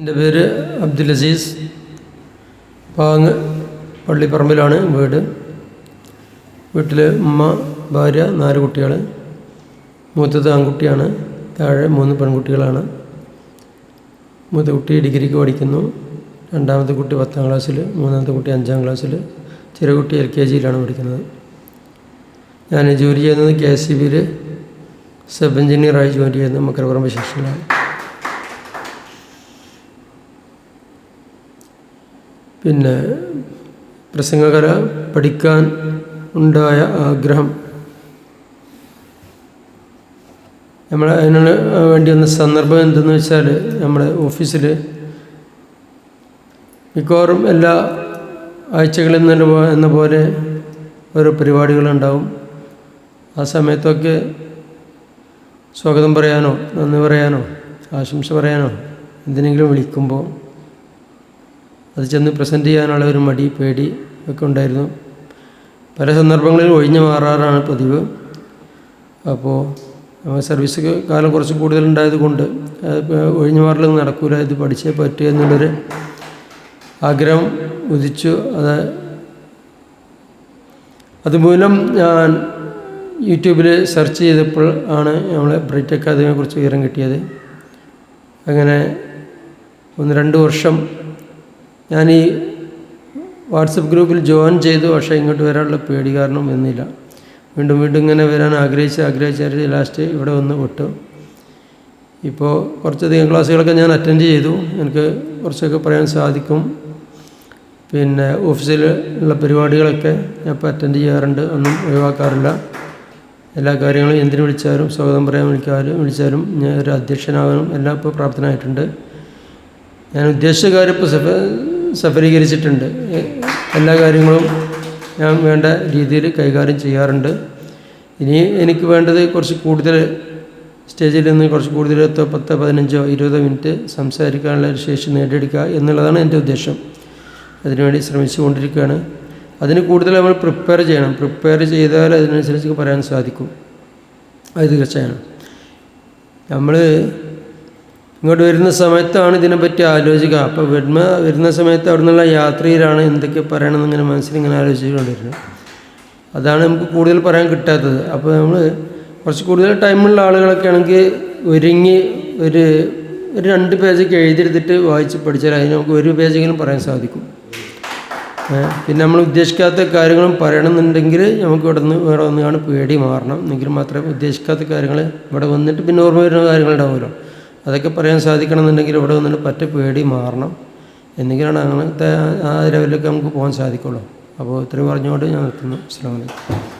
എന്റെ പേര് അബ്ദുൽ അസീസ്. പാങ് പള്ളിപ്പറമ്പിലാണ് വീട്. വീട്ടിൽ ഉമ്മ ഭാര്യ നാല് കുട്ടികൾ മൂത്തത് ആൺകുട്ടിയാണ്. താഴെ മൂന്ന് പെൺകുട്ടികളാണ്. മൂത്ത കുട്ടി ഡിഗ്രിക്ക് പഠിക്കുന്നു. രണ്ടാമത്തെ കുട്ടി പത്താം ക്ലാസ്സിൽ മൂന്നാമത്തെ കുട്ടി അഞ്ചാം ക്ലാസ്സിൽ ചെറിയ കുട്ടി എൽ കെ ജിയിലാണ് പഠിക്കുന്നത്. ഞാൻ ജോലി ചെയ്യുന്നത് കെ എസ് സി ബിയിൽ സബ് എഞ്ചിനീയറായി ജോലി ചെയ്യുന്നത് മക്കരപ്പുറമ്പ് സ്റ്റേഷനിലാണ് പിന്നെ പ്രസംഗകല പഠിക്കാൻ ഉണ്ടായ ആഗ്രഹം. നമ്മൾ അതിനാണ് വേണ്ടി വന്ന സന്ദർഭം എന്തെന്ന് വെച്ചാൽ നമ്മുടെ ഓഫീസിൽ മിക്കവാറും എല്ലാ ആഴ്ചകളിൽ നിന്ന് എന്ന പോലെ ഓരോ പരിപാടികളുണ്ടാവും. ആ സമയത്തൊക്കെ സ്വാഗതം പറയാനോ നന്ദി പറയാനോ ആശംസ പറയാനോ എന്തിനെങ്കിലും വിളിക്കുമ്പോൾ അത് ചെന്ന് പ്രസന്റ് ചെയ്യാനുള്ള ഒരു മടി പേടി ഒക്കെ ഉണ്ടായിരുന്നു. പല സന്ദർഭങ്ങളിൽ ഒഴിഞ്ഞു മാറാറാണ് പതിവ്. അപ്പോൾ സർവീസ് കാലം കുറച്ച് കൂടുതലുണ്ടായത് കൊണ്ട് ഒഴിഞ്ഞു മാറലൊന്നും നടക്കൂല. ഇത് പഠിച്ചേ പറ്റുക എന്നുള്ളൊരു ആഗ്രഹം ഉദിച്ചു. അത് അതുമൂലം ഞാൻ യൂട്യൂബിൽ സെർച്ച് ചെയ്തപ്പോൾ ആണ് നമ്മൾ ബ്രൈറ്റ് അക്കാദമിയെക്കുറിച്ച് വിവരം കിട്ടിയത്. അങ്ങനെ ഒന്ന് രണ്ട് വർഷം ഞാൻ ഈ വാട്സപ്പ് ഗ്രൂപ്പിൽ ജോയിൻ ചെയ്തു പക്ഷേ ഇങ്ങോട്ട് വരാനുള്ള പേടി കാരണം വന്നില്ല. വീണ്ടും വീണ്ടും ഇങ്ങനെ വരാൻ ആഗ്രഹിച്ച് ആഗ്രഹിച്ച് ലാസ്റ്റ് ഇവിടെ വന്ന് വിട്ടു ഇപ്പോൾ കുറച്ചധികം ക്ലാസ്സുകളൊക്കെ ഞാൻ അറ്റൻഡ് ചെയ്തു. എനിക്ക് കുറച്ചൊക്കെ പറയാൻ സാധിക്കും. പിന്നെ ഓഫീസിൽ ഉള്ള പരിപാടികളൊക്കെ ഞാൻ ഇപ്പോൾ അറ്റൻഡ് ചെയ്യാറുണ്ട്. ഒന്നും ഒഴിവാക്കാറില്ല. എല്ലാ കാര്യങ്ങളും എന്തിനു വിളിച്ചാലും സ്വാഗതം പറയാൻ വിളിക്കാനും വിളിച്ചാലും ഞാൻ ഒരു അധ്യക്ഷനാകാനും എല്ലാം ഇപ്പോൾ പ്രാപ്തനായിട്ടുണ്ട്. ഞാൻ ഉദ്ദേശിച്ച കാര്യം ഇപ്പോൾ സഫലീകരിച്ചിട്ടുണ്ട്. എല്ലാ കാര്യങ്ങളും ഞാൻ വേണ്ട രീതിയിൽ കൈകാര്യം ചെയ്യാറുണ്ട്. ഇനി എനിക്ക് വേണ്ടത് കുറച്ച് കൂടുതൽ സ്റ്റേജിൽ നിന്ന് കുറച്ച് കൂടുതൽ പത്തോ പത്തോ പതിനഞ്ചോ ഇരുപതോ മിനിറ്റ് സംസാരിക്കാനുള്ള ഒരു ശേഷി നേടിയെടുക്കുക എന്നുള്ളതാണ് എന്റെ ഉദ്ദേശം. അതിനുവേണ്ടി ശ്രമിച്ചു കൊണ്ടിരിക്കുകയാണ്. അതിന് കൂടുതൽ നമ്മൾ പ്രിപ്പയർ ചെയ്യണം. പ്രിപ്പയർ ചെയ്താൽ അതിനനുസരിച്ച് പറയാൻ സാധിക്കും. അത് തീർച്ചയാണ് നമ്മൾ ഇങ്ങോട്ട് വരുന്ന സമയത്താണ് ഇതിനെപ്പറ്റി ആലോചിക്കുക. അപ്പോൾ വരുന്ന വരുന്ന സമയത്ത് അവിടെ നിന്നുള്ള യാത്രയിലാണ് എന്തൊക്കെ പറയണമെന്ന് ഇങ്ങനെ മനസ്സിലിങ്ങനെ ആലോചിച്ചുകൊണ്ടിരുന്നത്. അതാണ് നമുക്ക് കൂടുതൽ പറയാൻ കിട്ടാത്തത്. അപ്പോൾ നമ്മൾ കുറച്ച് കൂടുതൽ ടൈമുള്ള ആളുകളൊക്കെ ആണെങ്കിൽ ഒരുങ്ങി ഒരു ഒരു രണ്ട് പേജൊക്കെ എഴുതിയെടുത്തിട്ട് വായിച്ച് പഠിച്ചാൽ അതിന് നമുക്ക് ഒരു പേജെങ്കിലും പറയാൻ സാധിക്കും. പിന്നെ നമ്മൾ ഉദ്ദേശിക്കാത്ത കാര്യങ്ങളും പറയണമെന്നുണ്ടെങ്കിൽ നമുക്ക് ഇവിടെ നിന്ന് ഇവിടെ ഒന്നാണ് പേടി മാറണം. എങ്കിൽ മാത്രമേ ഉദ്ദേശിക്കാത്ത കാര്യങ്ങൾ ഇവിടെ വന്നിട്ട് പിന്നെ ഓർമ്മ വരുന്ന കാര്യങ്ങളുണ്ടാവുമല്ലോ. അതൊക്കെ പറയാൻ സാധിക്കണമെന്നുണ്ടെങ്കിൽ ഇവിടെ വന്നിട്ട് പറ്റ പേടി മാറണം. എന്തെങ്കിലാണ് അങ്ങനത്തെ ആ ലെവലിലൊക്കെ നമുക്ക് പോകാൻ സാധിക്കുള്ളൂ. അപ്പോൾ ഇത്രയും പറഞ്ഞുകൊണ്ട് ഞാൻ നിർത്തുന്നു. അസ്സാം വലൈക്കും